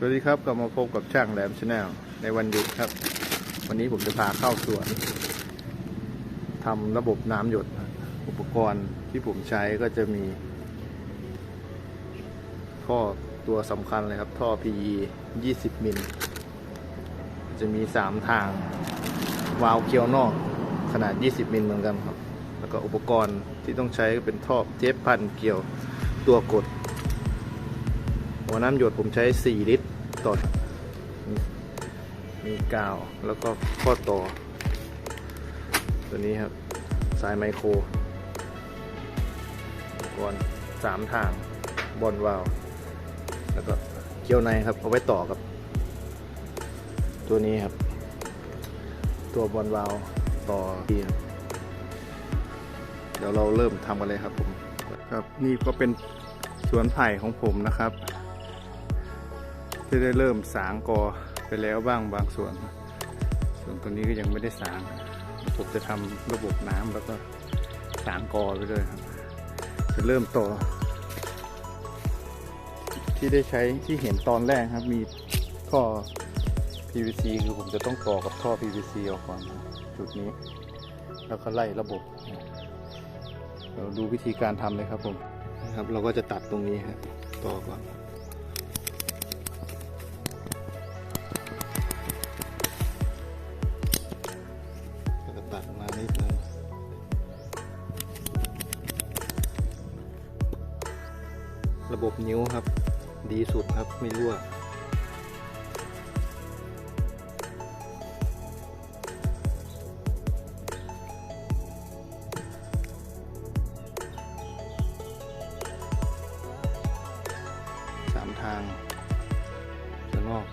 สวัสดีครับกลับมาพบกับช่างแหลมชาแนลในวันหยุดครับ วันนี้ผมจะพาเข้าสวนทำระบบน้ำหยด อุปกรณ์ที่ผมใช้ก็จะมีท่อตัวสำคัญเลยครับ ท่อ PE 20 มิล จะมี 3 ทาง วาล์วเกียวนอกขนาด 20 มิลเหมือนกันครับ แล้วก็อุปกรณ์ที่ต้องใช้ก็เป็นท่อเทปพันเกี่ยวตัวกด หัวน้ำหยดผมใช้ 4 ลิตรต่อมีกาวแล้วก็ข้อต่อ ตัวนี้ครับ สายไมโครก่อนสามทางบอลวาล์วแล้วก็เกี่ยวในครับ เอาไว้ต่อกับ ตัวนี้ครับ ตัวบอลวาล์วต่อที่ครับเดี๋ยวเราเริ่มทำกันเลยครับผมครับนี่ก็เป็นสวนไผ่ของผมนะครับ ที่ได้เริ่มสางกอไปแล้วบ้างบางส่วน ส่วนตัวนี้ก็ยังไม่ได้สางผมจะทำระบบน้ำแล้วก็สางกอไปด้วยครับ จะเริ่มต่อ ที่ได้ใช้ที่เห็นตอนแรกครับ มีท่อ PVC คือผมจะต้องต่อกับท่อ PVC ออกก่อนครับจุดนี้ แล้วก็ไล่ระบบเราดูวิธีการทำเลยครับผมนะครับ เราก็จะตัดตรงนี้ครับต่อก่อน ระบบนิ้วครับ ดีสุดครับไม่รั่วสามทางจะงอก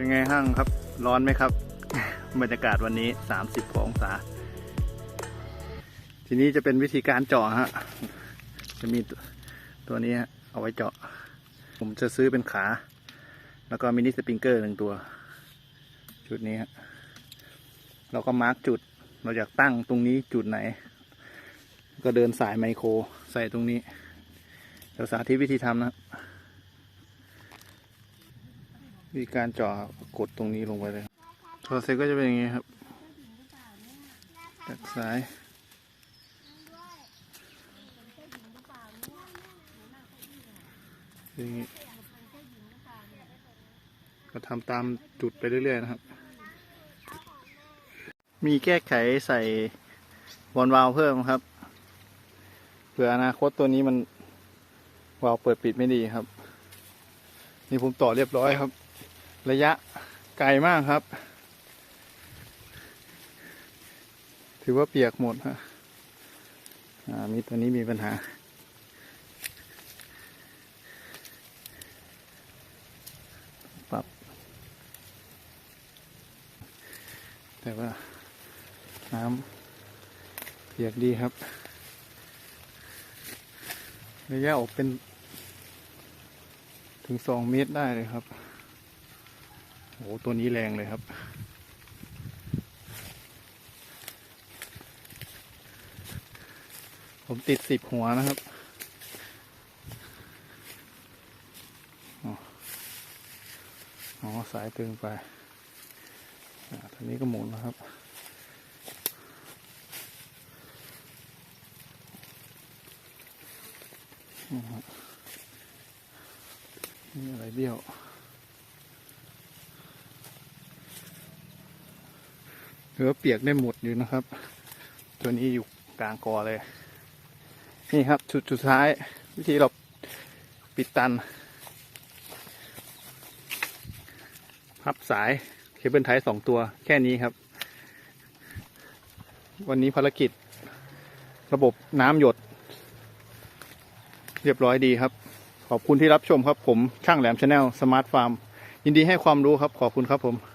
เป็นไงห้างครับ ร้อนไหมครับ บรรยากาศวันนี้30องศา ทีนี้จะเป็นวิธีการเจาะฮะ จะมีตัวนี้เอาไว้เจาะ ผมจะซื้อเป็นขา แล้วก็มินิสปริงเกอร์หนึ่งตัวจุดนี้ฮะเราก็มาร์กจุด เราอยากตั้งตรงนี้จุดไหน ก็เดินสายไมโครใส่ตรงนี้เดี๋ยวสาธิตวิธีทำนะ ครับวิธีการเจาะกดตรงนี้ลงไปเลยโทรเซ็ตก็จะเป็นอย่างนี้ครับจากสายอย่างนี้ก็ทำตามจุดไปเรื่อยๆนะครับ มีแก้ไขใส่บอลวาล์วเพิ่มครับเผื่ออนาคตตัวนี้มันวาล์วเปิดปิดไม่ดีครับ นี่ผมต่อเรียบร้อยครับ ระยะไกลมากครับ ถือว่าเปียกหมดฮะอ่ามีตัวนี้มีปัญหา ปรับ แต่ว่า น้ำเปียกดีครับ ระยะออกเป็นถึงสองเมตรได้เลยครับ โอ้ตัวนี้แรงเลยครับ ผมติดสิบหัวนะครับอ๋อสายตึงไปอ่าทีนี้ก็หมุนนะครับ นี่อะไรเบี้ยว หลือเปียกได้หมดอยู่นะครับ ตัวนี้อยู่กลางกอเลย นี่ครับจุดสุดท้าย วิธีเราปิดตัน พับสายเคเบิลไทยสองตัวแค่นี้ครับ วันนี้ภารกิจ ระบบน้ำหยด เรียบร้อยดีครับ ขอบคุณที่รับชมครับผมช่างแหลมชาแนลสมาร์ทฟาร์มยินดีให้ความรู้ครับ ขอบคุณครับผม